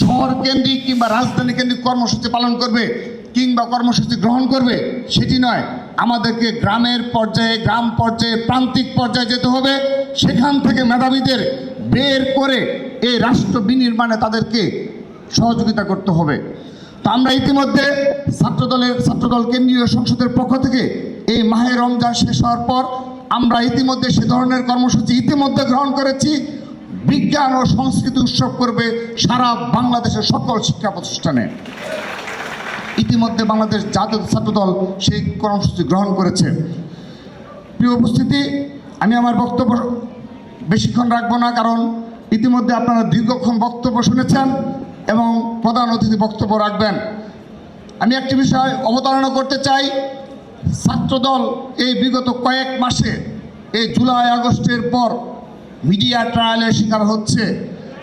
শহর কেন্দ্রিক কিংবা রাজধানী কেন্দ্রিক কর্মসূচি পালন করবে কিংবা কর্মসূচি গ্রহণ করবে, সেটি নয়। আমাদেরকে গ্রামের পর্যায়ে, গ্রাম পর্যায়ে, প্রান্তিক পর্যায়ে যেতে হবে। সেখান থেকে মেধাবীদের বের করে এই রাষ্ট্র বিনির্মাণে তাদেরকে সহযোগিতা করতে হবে। তো আমরা ইতিমধ্যে ছাত্রদলের, ছাত্রদল কেন্দ্রীয় সংসদের পক্ষ থেকে এই মাহে রমজান শেষ হওয়ার পর আমরা ইতিমধ্যে সে ধরনের কর্মসূচি ইতিমধ্যে গ্রহণ করেছি। বিজ্ঞান ও সংস্কৃতি উৎসব করবে সারা বাংলাদেশের সকল শিক্ষা প্রতিষ্ঠানে। ইতিমধ্যে বাংলাদেশ জাতীয় ছাত্রদল সেই কর্মসূচি গ্রহণ করেছে। প্রিয় উপস্থিতি, আমি আমার বক্তব্য বেশিক্ষণ রাখব না, কারণ ইতিমধ্যে আপনারা দীর্ঘক্ষণ বক্তব্য শুনেছেন এবং প্রধান অতিথি বক্তব্য রাখবেন। আমি একটি বিষয় অবতারণা করতে চাই। ছাত্রদল এই বিগত কয়েক মাসে, এই জুলাই আগস্টের পর মিডিয়া ট্রায়ালের শিকার হচ্ছে।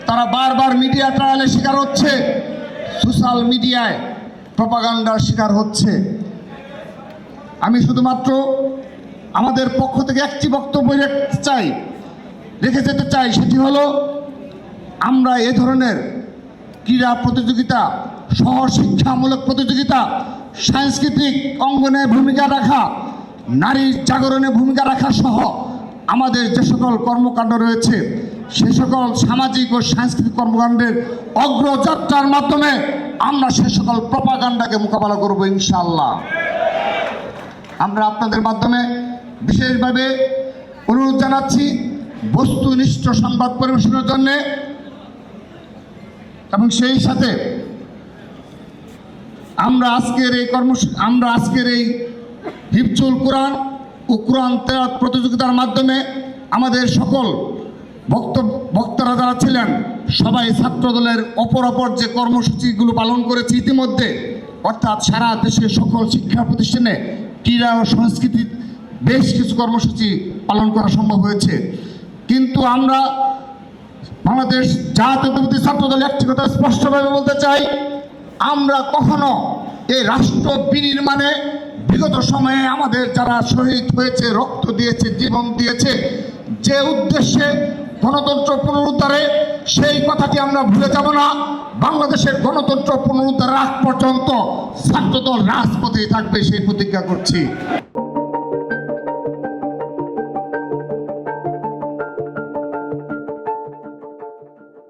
তারা বারবার মিডিয়া ট্রায়ালের শিকার হচ্ছে। সোশ্যাল মিডিয়ায় প্রপাগান্ডার শিকার হচ্ছে। আমি শুধুমাত্র আমাদের পক্ষ থেকে একটি বক্তব্য রাখতে চাই, রেখে যেতে চাই, সেটি হলো, আমরা এ ধরনের ক্রীড়া প্রতিযোগিতা সহ শিক্ষামূলক প্রতিযোগিতা, সাংস্কৃতিক অঙ্গনে ভূমিকা রাখা, নারীর জাগরণে ভূমিকা রাখা সহ আমাদের যে সকল কর্মকাণ্ড রয়েছে, সে সকল সামাজিক ও সাংস্কৃতিক কর্মকাণ্ডের অগ্রযাত্রার মাধ্যমে আমরা সে সকল প্রপাগান্ডাকে মোকাবেলা করব ইনশাল্লাহ আমরা আপনাদের মাধ্যমে বিশেষভাবে অনুরোধ জানাচ্ছি, বস্তুনিষ্ঠ সংবাদ পরিবেশনের জন্য এবং সেই সাথে আমরা আজকের এই কর্মসূচি আমরা আজকের এই হিফজুল কোরআন ও কোরআন প্রতিযোগিতার মাধ্যমে আমাদের সকল বক্তব্য বক্তারা যারা ছিলেন, সবাই ছাত্রদলের অপর অপর যে কর্মসূচিগুলো পালন করেছে ইতিমধ্যে, অর্থাৎ সারা দেশের সকল শিক্ষা প্রতিষ্ঠানে ক্রীড়া ও সংস্কৃতির বেশ কিছু কর্মসূচি পালন করা সম্ভব হয়েছে। কিন্তু আমরা বাংলাদেশ জাতীয়তাবাদী ছাত্রদল একটি কথা স্পষ্টভাবে বলতে চাই, আমরা কখনো এই রাষ্ট্র বিনির্মাণে বিগত সময়ে আমাদের যারা শহীদ হয়েছে, রক্ত দিয়েছে, জীবন দিয়েছে, যে উদ্দেশ্যে গণতন্ত্র পুনরুদ্ধারে, সেই কথাটি আমরা ভুলে যাব না। বাংলাদেশের গণতন্ত্র পুনরুদ্ধার আগ পর্যন্ত ছাত্রদল রাজপথেই থাকবে, সেই প্রতিজ্ঞা করছি।